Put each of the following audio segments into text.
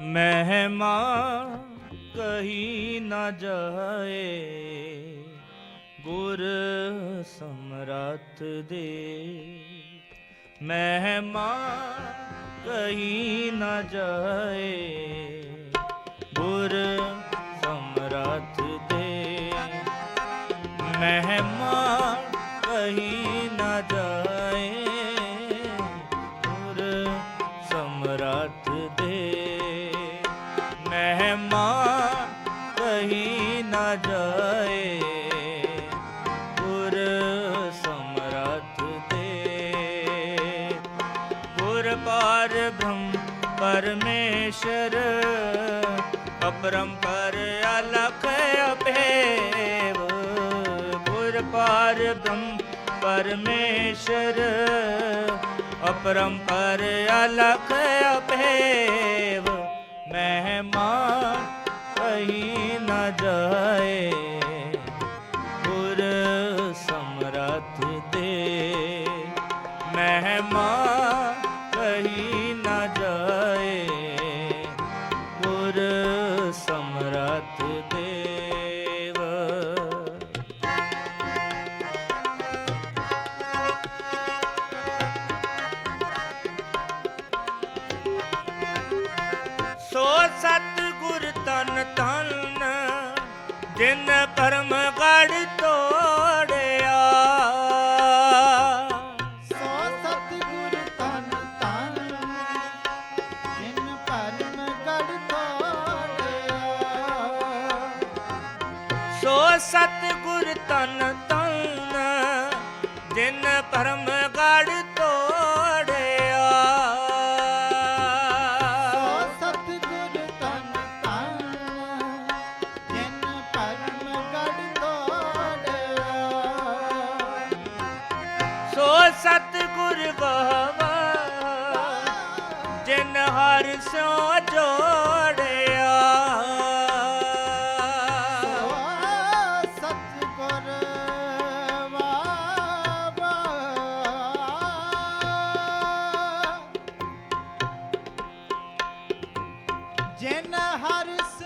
ਮਹਿਮਾ ਕਹੀ ਨਾ ਜਾਏ ਗੁਰ ਸਮਰੱਥ ਦੇ। ਮਹਿਮਾ ਕਹੀ ਨਾ ਜਾਏ ਪਾਰ ਬ੍ਰਹਮ ਪਰਮੇਸ਼ਰ ਅਪਰੰਪਰ ਅਲਖ ਅਭੇਵ, ਗੁਰ ਪਾਰ ਬ੍ਰਹਮ ਪਰਮੇਸ਼ਰ ਅਪਰੰਪਰ ਅਲਖ ਅਭੇਵ। ਮਹਿਮਾ ਕਹੀ ਨਾ ਜਾਏ, ਗੁਰ ਸਮਰੱਥ ਦੇ ਜਿਨ ਪਰਮ ਗੜ ਤੋੜਿਆ। ਸੋ ਸਤਿਗੁਰ ਤਨ ਤਨ ਜਿਨ ਪਰਮ ਗੜ ਤੋੜਿਆ। ਸੋ ਸਤ ਗੁਰ ਤਨ ਤਨ ਜਿਨ ਪਰਮ ਹਰ ਸਿਓ ਜੋੜਿਆ। ਸਤਿਗੁਰ ਵਾਵਾ। ਜਿਨ ਹਰ ਸੋ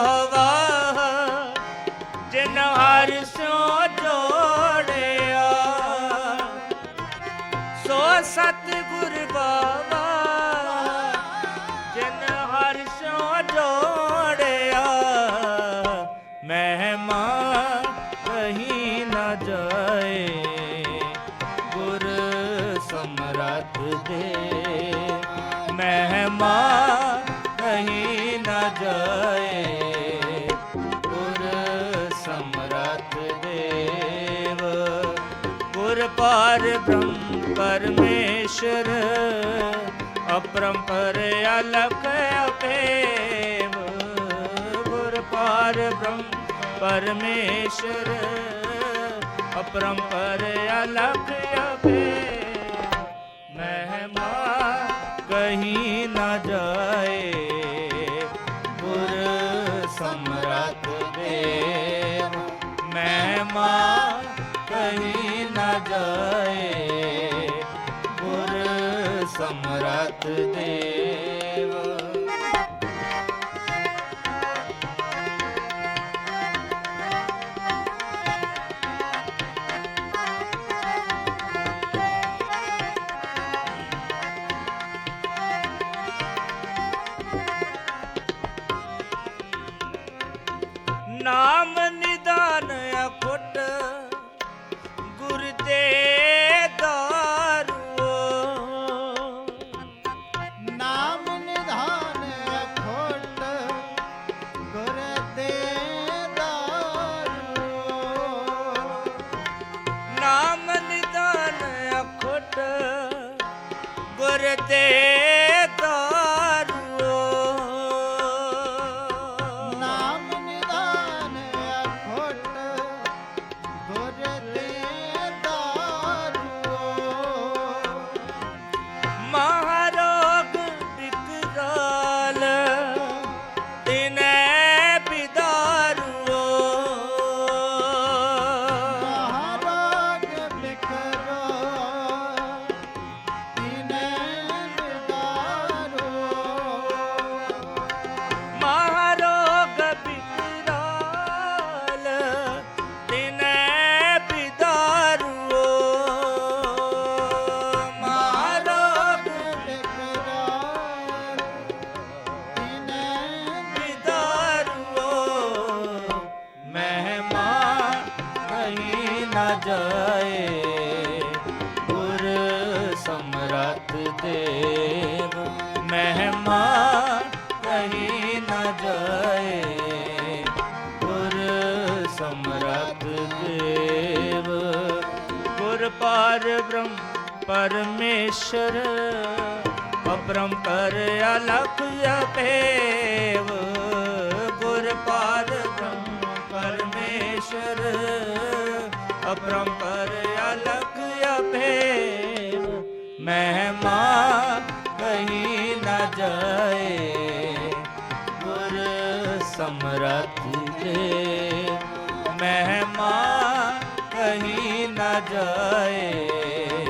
ਗੁਰ ਗਵਾ ਜਿਨ ਹਰ ਸਿਓ ਜੋੜਿਆ। ਸੋ ਸਤ ਗੁਰ ਗਵਾ ਗੁਰ ਪਾਰ ਬ੍ਰਹਮ ਪਰਮੇਸ਼ਰ ਅਪਰੰਪਰ ਅਲਖ ਅਭੇਵ ਗੁਰ ਪਾਰ ਬ੍ਰਹਮ ਪਰਮੇਸ਼ਰ ਅਪਰੰਪਰ ਅਲਖ ਅਭੇਵ ਮਹਿਮਾ ਕਹੀ ਨਾ ਜਾਏ ਸਮਰੱਥ ਸਮਰੱਥ ਦੇਵ ਮਹਿਮਾ ਕਹੀ ਨਾ ਜਾਏ ਗੁਰ ਸਮਰੱਥ ਦੇਵ ਗੁਰ ਪਾਰ ਬ੍ਰਹਮ ਪਰਮੇਸ਼ਰ ਅਪਰੰਪਰ ਅਲਖ ਅਪੇਵ ਗੁਰ ਪਾਰ ਬ੍ਰਹਮ ਪਰਮੇਸ਼ਰ ਅਪਰੰਪਰ ਅਲਖ ਅਪੇਵ ਮਹਿਮਾ ਕਹੀ ਨਾ ਜਾਏ ਗੁਰ ਸਮਰੱਥ ਦੇ ਮਹਿਮਾ ਕਹੀ ਨਾ ਜਾਏ।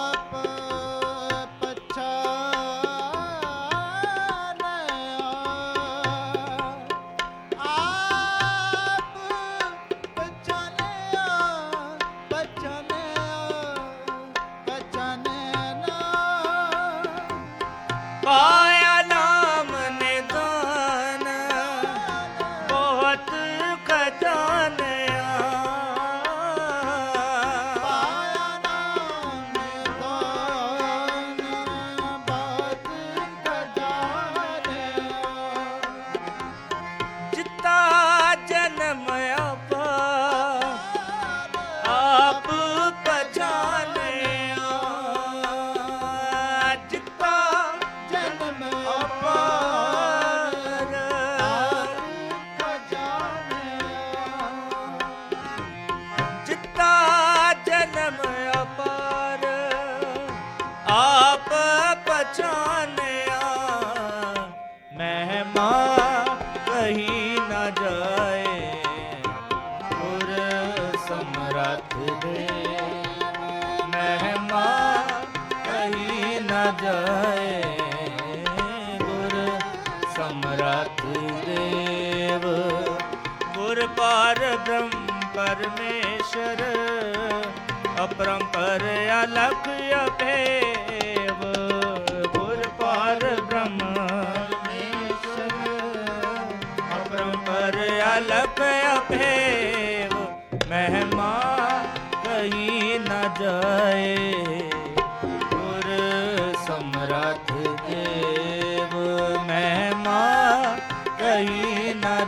ਪਾਰ ਬ੍ਰਹਮ ਪਰਮੇਸ਼ਰ ਅਪਰੰਪਰ ਅਲਖ ਅਭੇਵ ਗੁਰ ਪਾਰ ਬ੍ਰਹਮ ਅਪਰੰਪਰ ਅਲਖ ਅਭੇਵ ਮਹਿਮਾ ਕਹੀ ਨਾ ਜਾਏ ਗੁਰ ਸਮਰੱਥ ਦੇਵ ਮਹਿਮਾ ਕਹੀ ਨਾ